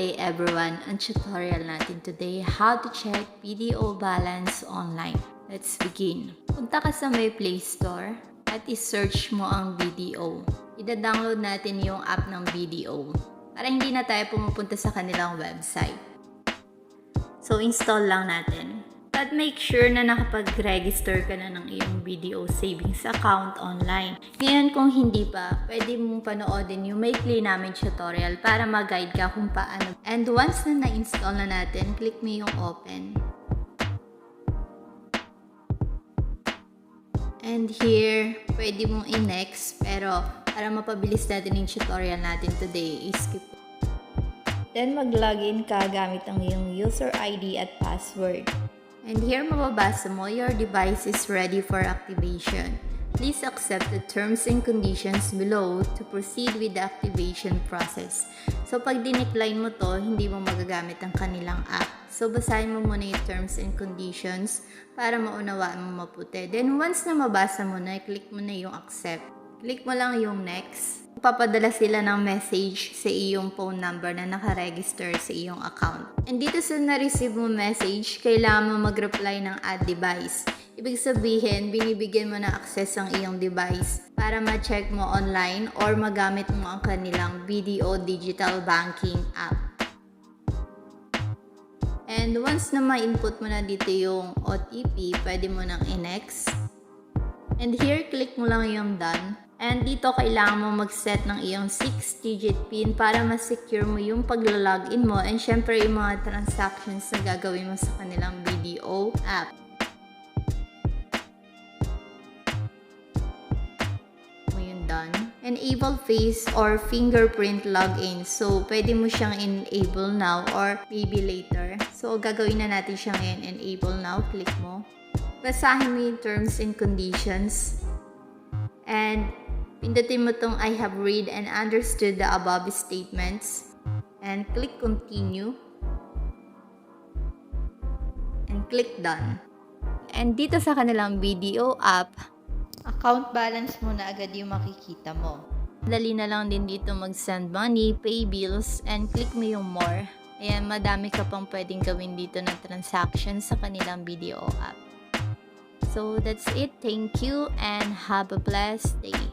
Hey everyone, ang tutorial natin today, how to check video balance online. Let's begin. Punta ka sa may Play Store at i-search mo ang video. Ida-download natin yung app ng video para hindi na tayo pumupunta sa kanilang website. So, install lang natin. But make sure na nakapag-register ka na ng iyong video savings account online. Ngayon kung hindi pa, pwede mong panoodin yung maikli namin tutorial para mag-guide ka kung paano. And once na na-install na natin, click mo yung open. And here, pwede mong i-next, pero para mapabilis natin yung tutorial natin today, i-skip Then mag-login ka gamit ang iyong user ID at password. And here mababasa mo, your device is ready for activation. Please accept the terms and conditions below to proceed with the activation process. So pag dinecline mo to, hindi mo magagamit ang kanilang app. So basahin mo muna yung terms and conditions para maunawaan mo maputi. Then once na mabasa mo na, click mo na yung accept. Click mo lang yung next. Papadala sila ng message sa iyong phone number na nakaregister sa iyong account. And dito sa na-receive mo message, kailangan mo mag-reply ng add device. Ibig sabihin, binibigyan mo ng access ang iyong device para ma-check mo online or magamit mo ang kanilang video digital banking app. And once na ma-input mo na dito yung OTP, pwede mo nang i-next. And here, click mo lang yung done. And dito, kailangan mo mag-set ng iyong 6-digit PIN para ma-secure mo yung pagla-login mo and syempre yung mga transactions na gagawin mo sa kanilang video app. done. Enable face or fingerprint login. So, pwede mo siyang enable now or maybe later. So, gagawin na natin siya ngayon. Enable now. Click mo. Basahin mo yung terms and conditions. And, pindutin mo tong I have read and understood the above statements. And click continue. And click done. And dito sa kanilang video app, account balance mo na agad yung makikita mo. Dali na lang din dito mag-send money, pay bills, and click mo yung more. Ayan, madami ka pang pwedeng gawin dito na transaction sa kanilang video app. So that's it. Thank you and have a blessed day.